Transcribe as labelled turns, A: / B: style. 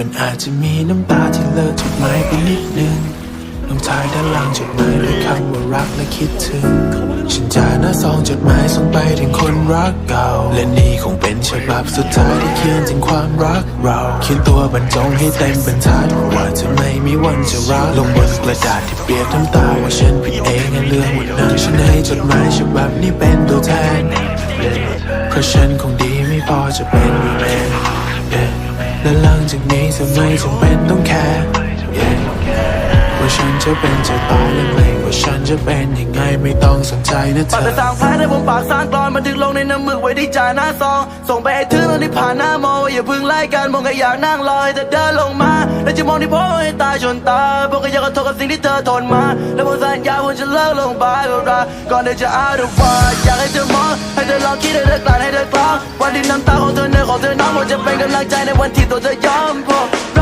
A: มันอาจจะมีน้ำตาที่เลอะจดหมายไปนิดนึงลงท้ายด้านล่างจดหมายด้วยคำว่ารักและคิดถึง ฉันจะหน้าซองจดหมายส่งไปถึงคนรักเก่า และนี่คงเป็นฉบับสุดท้ายที่เขียนถึงความรักเราเขียนตัวบรรจงให้เต็มบรรทัดว่าจะไม่มีวันจะรักลงบนกระดาษที่เปียกน้ำตาว่าฉันผิดเองในเรื่องวันนั้นฉันให้จดหมายฉบับนี้เป็นตัวแทนเพราะฉันคงดีไม่พอจะเป็นวีแมน และหลังจากนี้จะไม่จำเป็นต้องแคร์ yeah ว่าฉันจะเป็นจะตายหรือไม่ว่าฉันจะเป็นยังไงไม่ต้องสนใจนะเธ
B: ปาก
A: อ
B: แต่สร้างแพ้ในบนปากสร้างกรอนบันทึกลงในน้ำมึกไว้ที่จ่าหน้าซอง ส่งไปให้ถึงตอนที่ผ่านหน้ามองอย่าเพึ่งไล่กันมองก็อยากนั่งรอให้เธอเดินลงมา แล้วจะมองที่พ่อให้ตายจนตายพวกก็อยากขอโทษกับสิ่งที่เธอทนมา แล้วผมสัญญาว่าจะเลิกลงไปกับรักก่อนเธอจะอาดุว่าอยากให้เธอมองให้เธอลองคิดให้เธอกลั่นให้เธอกลางวันที่น้ำตา ของเธอเนื้อของเธอ